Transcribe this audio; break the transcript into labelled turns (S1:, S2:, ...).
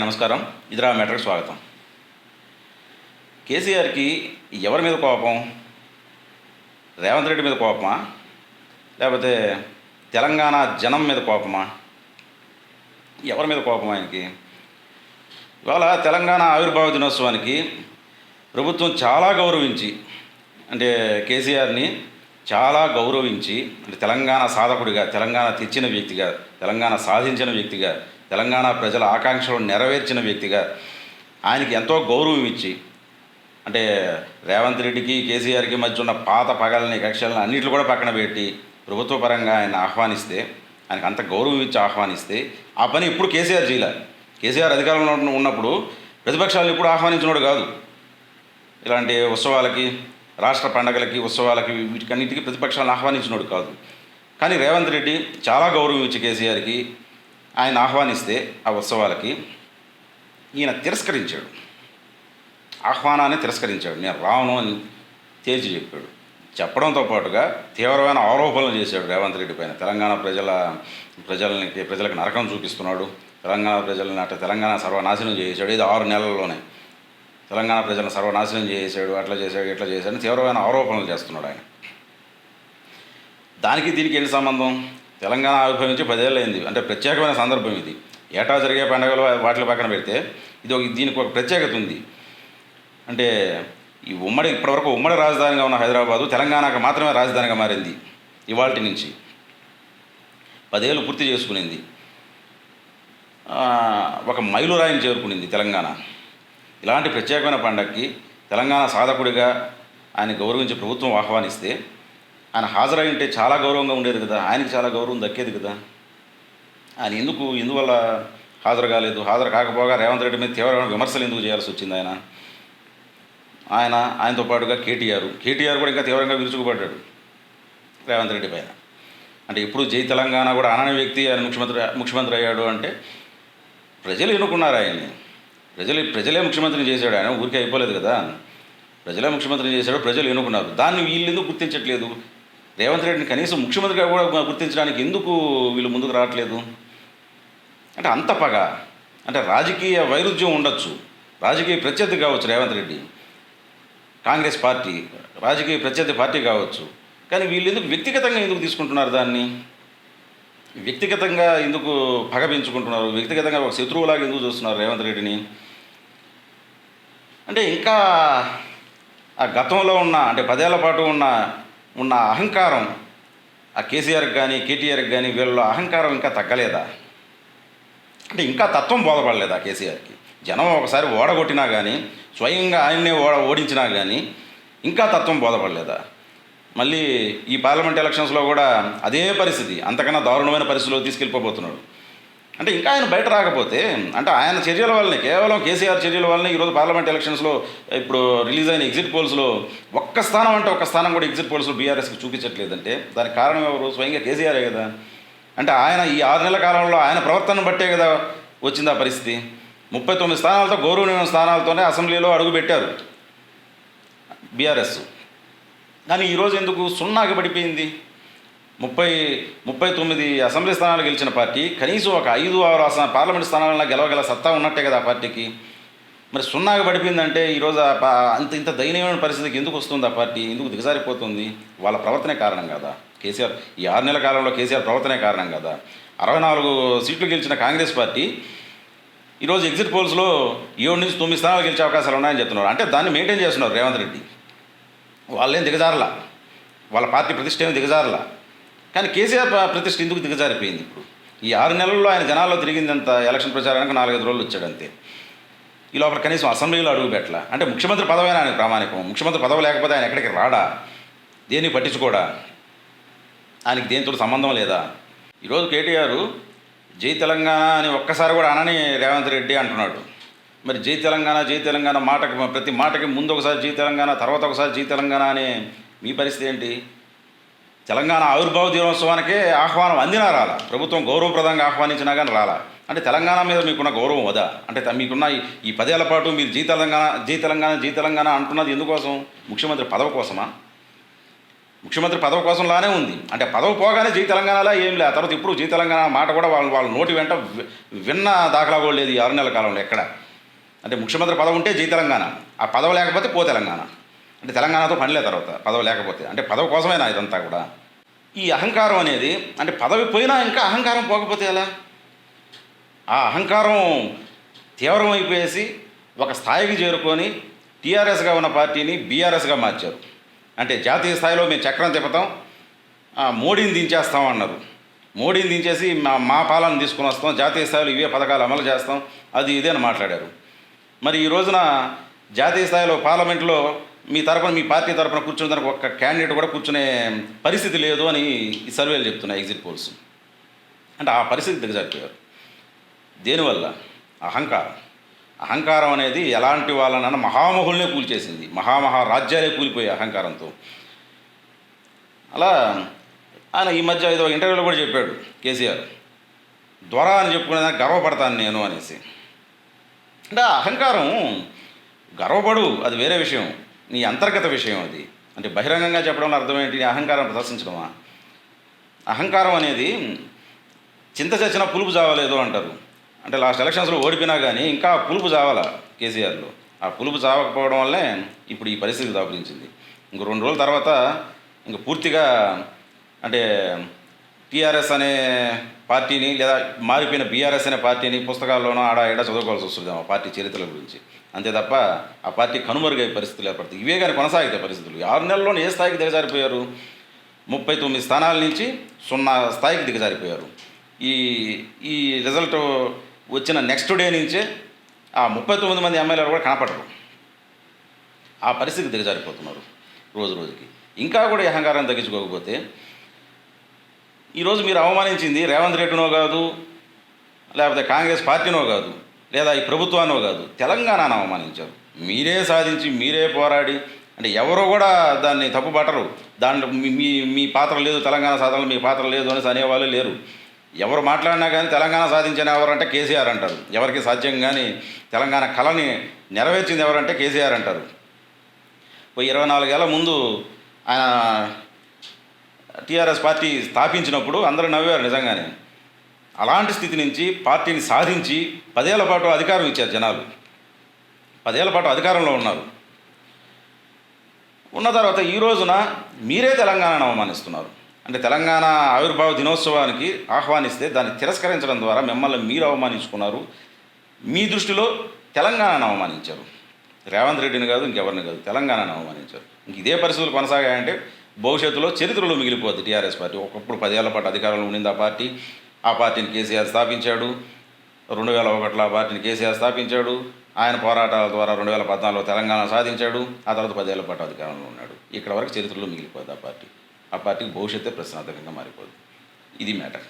S1: నమస్కారం. ఇదిరా మ్యాటర్కి స్వాగతం. కేసీఆర్కి ఎవరి మీద కోపం? రేవంత్ రెడ్డి మీద కోపమా? లేకపోతే తెలంగాణ జనం మీద కోపమా? ఎవరి మీద కోపం ఆయనకి? ఇవాళ తెలంగాణ ఆవిర్భావ దినోత్సవానికి ప్రభుత్వం చాలా గౌరవించి అంటే కేసీఆర్ని చాలా గౌరవించి అంటే తెలంగాణ సాధకుడిగా తెలంగాణ తెచ్చిన వ్యక్తిగా తెలంగాణ సాధించిన వ్యక్తిగా తెలంగాణ ప్రజల ఆకాంక్షలను నెరవేర్చిన వ్యక్తిగా ఆయనకి ఎంతో గౌరవం ఇచ్చి అంటే రేవంత్ రెడ్డికి కేసీఆర్కి మధ్య ఉన్న పాత పగలని కక్షలను అన్నింటిని కూడా పక్కన పెట్టి ప్రభుత్వ పరంగా ఆయన ఆహ్వానిస్తే ఆయనకు అంత గౌరవం ఇచ్చి ఆహ్వానిస్తే ఆ పని ఇప్పుడు కేసీఆర్ చేయలే? కేసీఆర్ అధికారంలో ఉన్నప్పుడు ప్రతిపక్షాలను ఇప్పుడు ఆహ్వానించినోడు కాదు. ఇలాంటి ఉత్సవాలకి రాష్ట్ర పండగలకి ఉత్సవాలకి వీటికన్నిటికీ ప్రతిపక్షాలను ఆహ్వానించినోడు కాదు. కానీ రేవంత్ రెడ్డి చాలా గౌరవం ఇచ్చి కేసీఆర్కి ఆయన ఆహ్వానిస్తే ఆ ఉత్సవాలకి ఈయన తిరస్కరించాడు. ఆహ్వానాన్ని తిరస్కరించాడు. నేను రాను అని తేల్చి చెప్పాడు. చెప్పడంతో పాటుగా తీవ్రమైన ఆరోపణలు చేశాడు రేవంత్ రెడ్డి పైన. తెలంగాణ ప్రజల ప్రజలని ప్రజలకు నరకం చూపిస్తున్నాడు. తెలంగాణ ప్రజలను అట్లా తెలంగాణ సర్వనాశనం చేశాడు. ఇది ఆరు నెలల్లోనే తెలంగాణ ప్రజలను సర్వనాశనం చేశాడు అట్లా చేశాడు ఇట్లా చేశాడు అని తీవ్రమైన ఆరోపణలు చేస్తున్నాడు ఆయన. దానికి దీనికి ఏంటి సంబంధం? తెలంగాణ ఆవిర్భవించి పదేళ్ళైంది అంటే ప్రత్యేకమైన సందర్భం ఇది. ఏటా జరిగే పండుగలు వాటిని పక్కన పెడితే ఇది ఒక దీనికి ఒక ప్రత్యేకత ఉంది. అంటే ఈ ఉమ్మడి ఇప్పటివరకు ఉమ్మడి రాజధానిగా ఉన్న హైదరాబాదు తెలంగాణకు మాత్రమే రాజధానిగా మారింది. ఇవాల్టి నుంచి. పదేళ్ళు పూర్తి చేసుకునింది. ఒక మైలురాయిని చేరుకునింది తెలంగాణ. ఇలాంటి ప్రత్యేకమైన పండగకి తెలంగాణ సాధకుడిగా ఆయన గౌరవించి ప్రభుత్వం ఆహ్వానిస్తే ఆయన హాజరై ఉంటే చాలా గౌరవంగా ఉండేది కదా ఆయనకి చాలా గౌరవం దక్కేది కదా. ఆయన ఎందుకు ఎందువల్ల హాజరు కాలేదు? హాజరు కాకపోగా రేవంత్ రెడ్డి మీద తీవ్రమైన విమర్శలు ఎందుకు చేయాల్సి వచ్చింది ఆయన? ఆయన ఆయనతో పాటుగా కేటీఆర్ కేటీఆర్ కూడా ఇంకా తీవ్రంగా విరుచుకుపడ్డాడు రేవంత్ రెడ్డి పైన. అంటే ఇప్పుడు జై తెలంగాణ కూడా అనని వ్యక్తి ఆయన ముఖ్యమంత్రి ముఖ్యమంత్రి అయ్యాడు అంటే ప్రజలు ఎన్నుకున్నారు ఆయన్ని. ప్రజలు ప్రజలే ముఖ్యమంత్రిని చేశాడు ఆయన ఊరికే అయిపోలేదు కదా. ప్రజలే ముఖ్యమంత్రిని చేశాడు ప్రజలు ఎన్నుకున్నారు. దాన్ని వీళ్ళు ఎందుకు గుర్తించట్లేదు? రేవంత్ రెడ్డిని కనీసం ముఖ్యమంత్రిగా కూడా గుర్తించడానికి ఎందుకు వీళ్ళు ముందుకు రావట్లేదు? అంటే అంత పగ. అంటే రాజకీయ వైరుధ్యం ఉండొచ్చు. రాజకీయ ప్రత్యర్థి కావచ్చు రేవంత్ రెడ్డి. కాంగ్రెస్ పార్టీ రాజకీయ ప్రత్యర్థి పార్టీ కావచ్చు. కానీ వీళ్ళు ఎందుకు వ్యక్తిగతంగా ఎందుకు తీసుకుంటున్నారు దాన్ని? వ్యక్తిగతంగా ఎందుకు పగ పెంచుకుంటున్నారు? వ్యక్తిగతంగా ఒక శత్రువులాగా ఎందుకు చూస్తున్నారు రేవంత్ రెడ్డిని? అంటే ఇంకా ఆ గతంలో ఉన్న అంటే పదేళ్ళ పాటు ఉన్న ఉన్న అహంకారం ఆ కేసీఆర్కి కానీ కేటీఆర్కి కానీ వీళ్ళలో అహంకారం ఇంకా తగ్గలేదా? అంటే ఇంకా తత్వం బోధపడలేదా కేసీఆర్కి? జనం ఒకసారి ఓడగొట్టినా కానీ స్వయంగా ఆయన్నే ఓడ ఓడించినా కానీ ఇంకా తత్వం బోధపడలేదా? మళ్ళీ ఈ పార్లమెంట్ ఎలక్షన్స్లో కూడా అదే పరిస్థితి. అంతకన్నా దారుణమైన పరిస్థితిలో తీసుకెళ్ళిపోబోతున్నాడు. అంటే ఇంకా ఆయన బయట రాకపోతే అంటే ఆయన చర్యల వల్లనే కేవలం కేసీఆర్ చర్యల వల్లనే ఈరోజు పార్లమెంట్ ఎలక్షన్స్లో ఇప్పుడు రిలీజ్ అయిన ఎగ్జిట్ పోల్స్లో ఒక్క స్థానం అంటే ఒక్క స్థానం కూడా ఎగ్జిట్ పోల్స్లో బీఆర్ఎస్కి చూపించట్లేదంటే దానికి కారణం ఎవరు? స్వయంగా కేసీఆరే కదా. అంటే ఆయన ఈ ఆరు నెలల కాలంలో ఆయన ప్రవర్తన బట్టే కదా వచ్చింది ఆ పరిస్థితి. ముప్పై తొమ్మిది స్థానాలతో గౌరవనీయమైన స్థానాలతోనే అసెంబ్లీలో అడుగుపెట్టారు బీఆర్ఎస్. కానీ ఈరోజు ఎందుకు సున్నాకి పడిపోయింది? ముప్పై ముప్పై తొమ్మిది అసెంబ్లీ స్థానాలు గెలిచిన పార్టీ కనీసం ఒక ఐదు ఆరు అస పార్లమెంట్ స్థానాలను గెలవగల సత్తా ఉన్నట్టే కదా ఆ పార్టీకి. మరి సున్నాగా పడిపోయిందంటే ఈరోజు అంత ఇంత దయనీయమైన పరిస్థితికి ఎందుకు వస్తుంది ఆ పార్టీ? ఎందుకు దిగజారిపోతుంది? వాళ్ళ ప్రవర్తనే కారణం కదా. కేసీఆర్ ఈ ఆరు నెలల కాలంలో కేసీఆర్ ప్రవర్తనే కారణం కదా. అరవై నాలుగు సీట్లు గెలిచిన కాంగ్రెస్ పార్టీ ఈరోజు ఎగ్జిట్ పోల్స్లో ఏడు నుంచి తొమ్మిది స్థానాలు గెలిచే అవకాశాలు ఉన్నాయని చెప్తున్నారు. అంటే దాన్ని మెయింటైన్ చేస్తున్నారు రేవంత్ రెడ్డి. వాళ్ళేం దిగజారలా? వాళ్ళ పార్టీ ప్రతిష్ట ఏమి దిగజారలా? కానీ కేసీఆర్ ప్రతిష్ట ఎందుకు దిగజారిపోయింది? ఇప్పుడు ఈ ఆరు నెలల్లో ఆయన జనాల్లో తిరిగిందంత ఎలక్షన్ ప్రచారానికి నాలుగైదు రోజులు వచ్చాడంతే. ఈ లోపల కనీసం అసెంబ్లీలో అడుగు పెట్టలా? అంటే ముఖ్యమంత్రి పదవైనా ఆయన ప్రామాణికం? ముఖ్యమంత్రి పదవి లేకపోతే ఆయన ఎక్కడికి రాడా? దేన్ని పట్టించుకోడా? ఆయనకి దేనితో సంబంధం లేదా? ఈరోజు కేటీఆర్ జై తెలంగాణ అని ఒక్కసారి కూడా అనని రేవంత్ రెడ్డి అంటున్నాడు. మరి జై తెలంగాణ జై తెలంగాణ మాటకి ప్రతి మాటకి ముందు ఒకసారి జై తెలంగాణ తర్వాత ఒకసారి జై తెలంగాణ అనే మీ పరిస్థితి ఏంటి? తెలంగాణ ఆవిర్భావ దినోత్సవానికే ఆహ్వానం అందినా రాలా? ప్రభుత్వం గౌరవప్రదంగా ఆహ్వానించినా కానీ రాలా? అంటే తెలంగాణ మీద మీకున్న గౌరవం వదా? అంటే మీకున్న ఈ- పదేళ్ళ పాటు మీరు జీ తెలంగాణ జీ తెలంగాణ జీ తెలంగాణ అంటున్నది ఎందుకోసం? ముఖ్యమంత్రి పదవి కోసమా? ముఖ్యమంత్రి పదవి కోసం లానే ఉంది. అంటే పదవి పోగానే జై తెలంగాణలో ఏం లేదు తర్వాత ఇప్పుడు జై తెలంగాణ మాట కూడా వాళ్ళ వాళ్ళ నోటి వెంట విన్న దాఖలా కూడా లేదు ఈ ఆరు నెలల కాలంలో ఎక్కడ? అంటే ముఖ్యమంత్రి పదవి ఉంటే జై తెలంగాణ. ఆ పదవి లేకపోతే పో తెలంగాణ. అంటే తెలంగాణతో పనిలే తర్వాత పదవి లేకపోతే. అంటే పదవి కోసమేనా ఇదంతా కూడా? ఈ అహంకారం అనేది అంటే పదవి పోయినా ఇంకా అహంకారం పోకపోతే ఎలా? ఆ అహంకారం తీవ్రమైపోయేసి ఒక స్థాయికి చేరుకొని టీఆర్ఎస్గా ఉన్న పార్టీని బీఆర్ఎస్గా మార్చారు. అంటే జాతీయ స్థాయిలో మేము చక్రం తిప్పుతాం మోడీని దించేస్తాం అన్నారు. మోడీని దించేసి మా మా పాలన తీసుకుని వస్తాం జాతీయ స్థాయిలో ఇవే పథకాలు అమలు చేస్తాం అది ఇదే అని మాట్లాడారు. మరి ఈ రోజున జాతీయ స్థాయిలో పార్లమెంట్లో మీ తరపున మీ పార్టీ తరపున కూర్చున్న దానికి ఒక్క క్యాండిడేట్ కూడా కూర్చునే పరిస్థితి లేదు అని ఈ సర్వేలు చెప్తున్నాయి ఎగ్జిట్ పోల్స్. అంటే ఆ పరిస్థితి దిగజారిపోయారు దేనివల్ల? అహంకారం. అహంకారం అనేది ఎలాంటి వాళ్ళనన్నా మహామహుల్నే కూల్చేసింది. మహామహా రాజ్యాలే కూలిపోయాయి అహంకారంతో. అలా ఆయన ఈ మధ్య ఏదో ఇంటర్వ్యూలో కూడా చెప్పాడు కేసీఆర్. ద్వారా అని చెప్పుకునే గర్వపడతాను నేను అనేసి. అంటే ఆ అహంకారం. గర్వపడు అది వేరే విషయం. నీ అంతర్గత విషయం అది. అంటే బహిరంగంగా చెప్పడంలో అర్థం ఏంటి? నీ అహంకారం ప్రదర్శించడమా అహంకారం అనేది చింత చచ్చిన పులుపు చావలేదు అంటారు. అంటే లాస్ట్ ఎలక్షన్స్లో ఓడిపోయినా కానీ ఇంకా పులుపు చావాలా కేసీఆర్లో. ఆ పులుపు చావకపోవడం వల్లే ఇప్పుడు ఈ పరిస్థితి దాపురించింది. ఇంక రెండు రోజుల తర్వాత ఇంక పూర్తిగా అంటే టీఆర్ఎస్ అనే పార్టీని లేదా మారిపోయిన బీఆర్ఎస్ అనే పార్టీని పుస్తకాల్లోనో ఆడ ఏడా చదువుకోవాల్సి వస్తుంది ఆ పార్టీ చరిత్రల గురించి. అంతే తప్ప ఆ పార్టీ కనుమరుగయ్యే పరిస్థితులు ఏర్పడతాయి ఇవే కానీ కొనసాగితే పరిస్థితులు. ఆరు నెలల్లోనే ఏ స్థాయికి దిగజారిపోయారు? ముప్పై తొమ్మిది స్థానాల నుంచి సున్నా స్థాయికి దిగజారిపోయారు. ఈ ఈ రిజల్ట్ వచ్చిన నెక్స్ట్ డే నుంచే ఆ ముప్పై తొమ్మిది మంది ఎమ్మెల్యేలు కూడా కనపడరు. ఆ పరిస్థితికి దిగజారిపోతున్నారు రోజు రోజుకి. ఇంకా కూడా ఈ అహంకారం తగ్గించుకోకపోతే ఈరోజు మీరు అవమానించింది రేవంత్ రెడ్డినో కాదు లేకపోతే కాంగ్రెస్ పార్టీనో కాదు లేదా ఈ ప్రభుత్వానో కాదు తెలంగాణను అవమానించారు. మీరే సాధించి మీరే పోరాడి అంటే ఎవరో కూడా దాన్ని తప్పుపట్టరు. దాంట్లో మీ- మీ పాత్ర లేదు తెలంగాణ సాధనలో మీ పాత్ర లేదు అనేసి అనేవాళ్ళు లేరు. ఎవరు మాట్లాడినా కానీ తెలంగాణ సాధించిన ఎవరంటే కేసీఆర్ అంటారు. ఎవరికి సాధ్యం కానీ తెలంగాణ కళని నెరవేర్చింది ఎవరంటే కేసీఆర్ అంటారు. ఇరవై నాలుగేళ్ళ ముందు ఆయన టీఆర్ఎస్ పార్టీ స్థాపించినప్పుడు అందరూ నవ్వారు నిజంగానే. అలాంటి స్థితి నుంచి పార్టీని సాధించి పదేళ్ళ పాటు అధికారం ఇచ్చారు జనాలు. పదేళ్ళ పాటు అధికారంలో ఉన్నారు. ఉన్న తర్వాత ఈ రోజున మీరే తెలంగాణను అవమానిస్తున్నారు. అంటే తెలంగాణ ఆవిర్భావ దినోత్సవానికి ఆహ్వానిస్తే దాన్ని తిరస్కరించడం ద్వారా మిమ్మల్ని మీరు అవమానించుకున్నారు. మీ దృష్టిలో తెలంగాణను అవమానించారు. రేవంత్ రెడ్డిని కాదు ఇంకెవరిని కాదు తెలంగాణను అవమానించారు. ఇంక ఇదే పరిస్థితులు కొనసాగాయంటే భవిష్యత్తులో చరిత్రలో మిగిలిపోద్ది టీఆర్ఎస్ పార్టీ. ఒకప్పుడు పదేళ్ళ పాటు అధికారంలో ఉండింది ఆ పార్టీ. ఆ పార్టీని కేసీఆర్ స్థాపించాడు. రెండు వేల ఒకటిలో ఆ పార్టీని కేసీఆర్ స్థాపించాడు. ఆయన పోరాటాల ద్వారా రెండు వేల పద్నాలుగులో తెలంగాణ సాధించాడు. ఆ తర్వాత పదేళ్ళ పాటు అధికారంలో ఉన్నాడు. ఇక్కడ వరకు చరిత్రలో మిగిలిపోద్ది ఆ పార్టీ. ఆ పార్టీకి భవిష్యత్తే ప్రశ్నార్థకంగా మారిపోద్ది. ఇది మ్యాటర్.